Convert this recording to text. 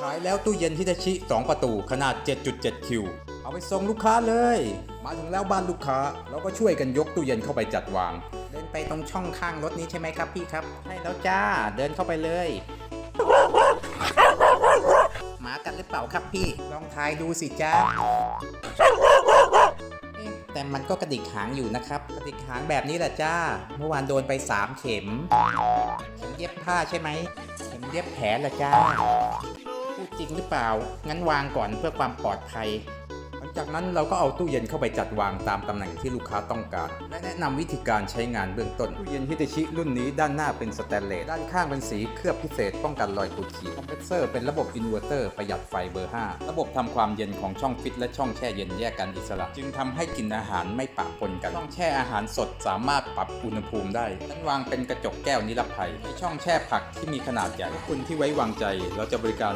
ขายแล้วตู้เย็นฮิตาชิ 2 ประตูขนาด 7.7 คิว เอาไปส่งลูกค้าเลย มาถึงแล้วบ้านลูกค้า เราก็ช่วยกันยกตู้เย็นเข้าไปจัดวาง เดินไปตรงช่องข้างรถนี้ใช่ไหมครับพี่ครับ ใช่แล้วจ้า เดินเข้าไปเลย หมากัดหรือเปล่าครับพี่ ลองทายดูสิจ้าแต่มันก็กระดิกหางอยู่นะครับ กระดิกหางแบบนี้แหละจ้า เมื่อวานโดนไป 3 เข็ม เข็มเย็บผ้าใช่ไหมเข็มเย็บแผลละจ้า งหรือเปล่า งั้นวางก่อนเพื่อความปลอดภัย หลังจากนั้นเราก็เอาตู้เย็นเข้าไปจัดวางตามตำแหน่งที่ลูกค้าต้องการ และแนะนำวิธีการใช้งานเบื้องต้น ตู้เย็นฮิตาชิรุ่นนี้ด้านหน้าเป็นสแตนเลส ด้านข้างเป็นสีเคลือบพิเศษป้องกันรอยขูดขีด คอมเพรสเซอร์เป็นระบบอินเวอร์เตอร์ประหยัดไฟเบอร์ 5 ระบบทำความเย็นของช่องฟิตและช่องแช่เย็นแยกกันอิสระ จึงทำให้กลิ่นอาหารไม่ปะปนกัน ช่องแช่อาหารสดสามารถปรับอุณหภูมิได้ด้นวางเป็นกระจกแก้วนิรภัยในช่องแช่ผักที่มีขนาดใหญ่ คุณที่ไว้วางใจเราจะบริการ